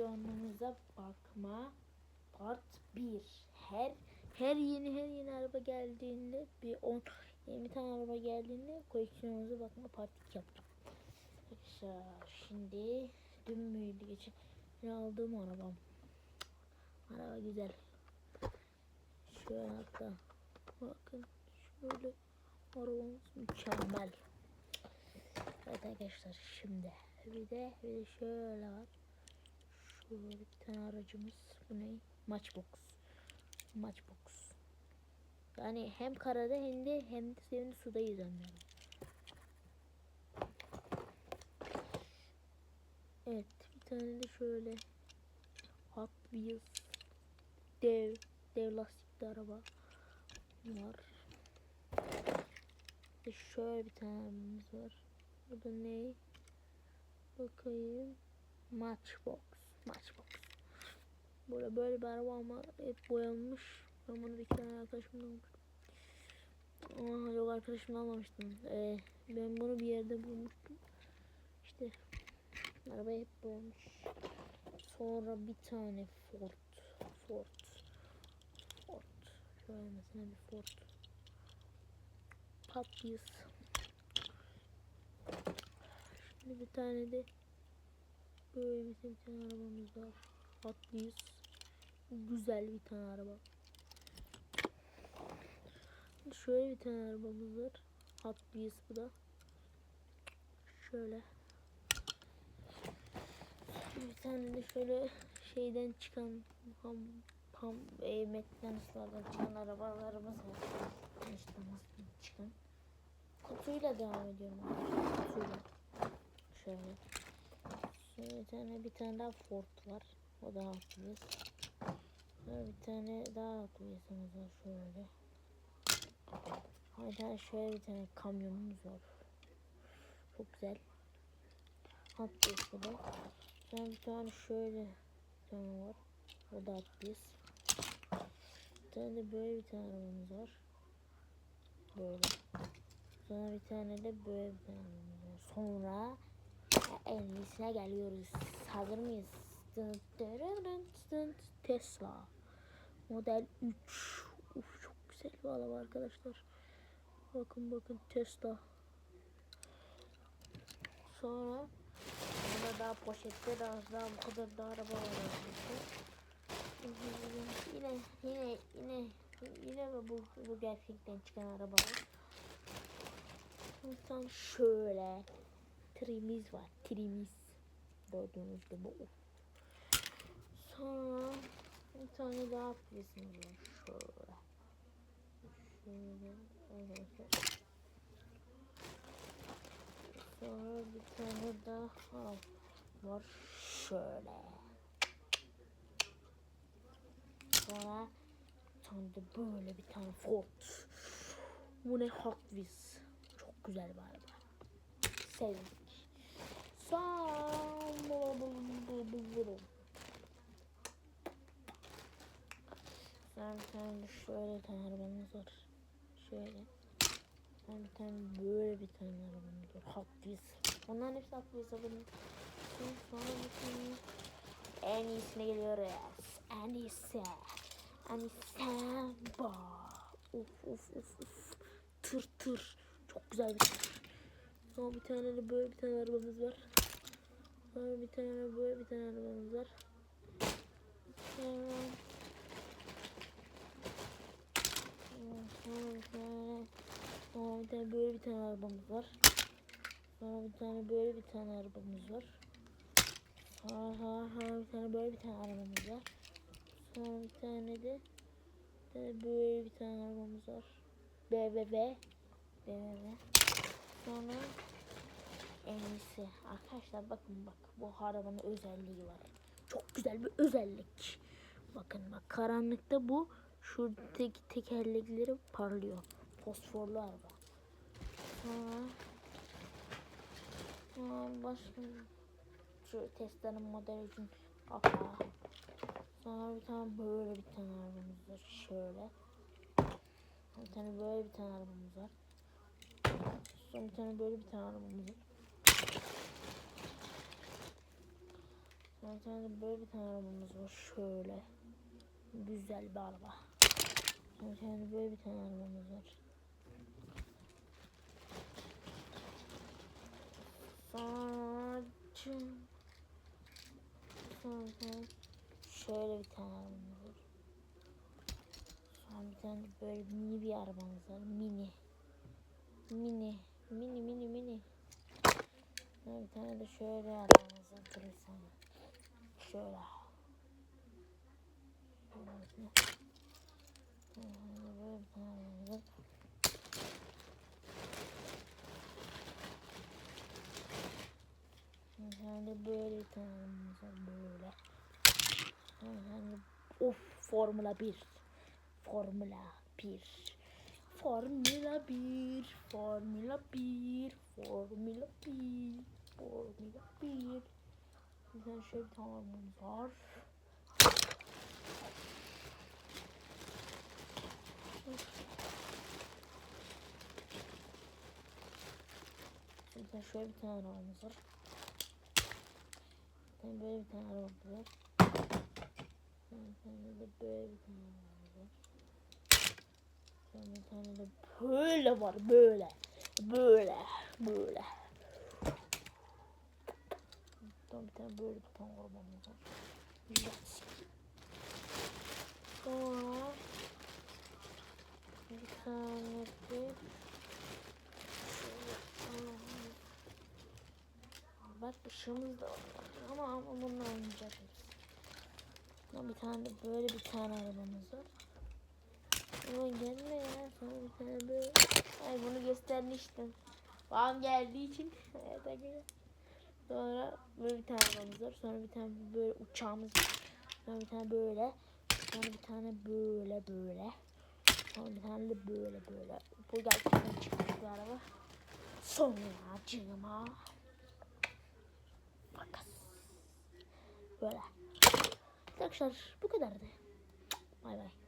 koleksiyonumuza bakma part 1. Her her yeni her yeni araba geldiğinde bir 10 20 tane araba geldiğinde koleksiyonumuza bakma part 2 yapacağım. Arkadaşlar şimdi dün müydü geçen gün aldığım arabam. Araba güzel. Şöyle hatta bakın şöyle arabamız mükemmel. Evet arkadaşlar şimdi bir de bir de şöyle var. Şöyle bir tane aracımız. Bu ne? Matchbox. Matchbox. Yani hem karada hem de hem de hem de suda yüzenler. Evet bir tane de şöyle Hot Wheels dev dev lastikli araba var. De şöyle bir tane arabamız var. Bu da ne? Bakayım. Matchbox. Matchbox. Böyle böyle bir araba ama hep boyanmış. Ben bunu bir tane arkadaşımdan almıştım. Ama yok arkadaşımdan almamıştım. Ee, ben bunu bir yerde bulmuştum. İşte araba hep boyamış. Sonra bir tane Ford. Ford. Ford. Şöyle mesela bir Ford. Papius. Şimdi bir tane de böyle bir tane arabamız var. Wheels. Güzel bir tane araba. Şöyle bir tane arabamız var. Wheels bu da. Şöyle. Bir tane de şöyle şeyden çıkan ham ham e, McDonald's'lardan çıkan arabalarımız var. Nasıl çıkan. Kutuyla devam ediyorum. Kutuyla. Şöyle. Şöyle bir tane bir tane daha Ford var. O da Wheels. Sonra bir tane daha Wheels'ımız var şöyle. Hayda şöyle bir tane kamyonumuz var. Çok güzel. Wheels bu da. Sonra bir tane şöyle bir tane var. O da Wheels. Bir tane de böyle bir tane arabamız var. Böyle. Sonra bir tane de böyle bir tane var. Sonra en iyisine geliyoruz. Hazır mıyız? Tesla. Model 3. Uf çok güzel bir araba arkadaşlar. Bakın bakın Tesla. Sonra burada daha poşette daha, daha bu kadar da araba var. Yine yine yine yine bu bu gerçekten çıkan arabalar. Tam şöyle trimiz var. Trimiz. Gördüğünüz gibi. Of. Sonra bir tane daha prizimiz var. Şöyle. Sonra bir tane daha var. Şöyle. Sonra tane böyle bir tane Ford. Bu ne Hot. Çok güzel bir araba. Sevdik. Sonra Sonra bir şöyle bir tane arabamız var. Şöyle. Sonra bir tane böyle bir tane arabamız var. Hot Wheels. Onların hepsi Hot Wheels arabamız. Sonra bir tane en iyisine geliyoruz. En iyisi. En iyisi. Ba. Uf uf uf uf. Tır tır. Çok güzel bir tır. Sonra bir tane de böyle bir tane arabamız var. Sonra bir tane böyle bir tane arabamız var. Sonra bir tane böyle bir tane arabamız var. Sonra bir tane böyle bir tane arabamız var. Sonra, sonra, sonra bir tane böyle bir tane arabamız var. Sonra bir tane de bir tane böyle bir tane arabamız var. BMW. BMW. Sonra en iyisi. Arkadaşlar bakın bak bu arabanın özelliği var. Çok güzel bir özellik. Bakın bak karanlıkta bu şuradaki tekerlekleri parlıyor. Fosforlu araba. Sonra Sonra başka şu Tesla'nın model için kapağı. Sonra bir tane böyle bir tane arabamız var. Şöyle. Bir tane böyle bir tane arabamız var. Sonra bir tane böyle bir tane arabamız var. De böyle bir tane arabamız var. Şöyle. Güzel bir araba. De böyle bir tane arabamız var. Tane şöyle bir tane arabamız var. Sonra bir tane böyle mini bir arabamız var. Mini. Mini. Mini mini mini. Sonra bir tane de şöyle bir saniye. Şöyle. Böyle bir tane de böyle var. Böyle. De- Of Formula 1. Formula 1. Formula 1. Formula 1. Formula 1. Formula 1. Bir tane şöyle bir tane arabamız var. Tane şöyle bir tane arabamız var. Tane böyle bir tane arabamız var. De böyle bir tane arabamız var. Sonra tane de böyle var böyle. Böyle. Böyle. Sonra bir tane böyle arabamız var. Yes. Sonra bir tane de Bak ışığımız da var ama ama bununla oynayacağız. Sonra bir tane de böyle bir tane arabamız var. Ama gelme ya. Sonra bir tane böyle. Ay bunu göstermiştim. Babam geldiği için. Evet. Sonra böyle bir tane arabamız var. Sonra bir tane böyle uçağımız var. Sonra bir tane böyle. Sonra bir tane böyle böyle. Sonra bir tane de böyle böyle. Bu gerçekten çıkmış bir araba. Sonra cıma. Makas. Böyle. Arkadaşlar bu kadardı. Bay bay.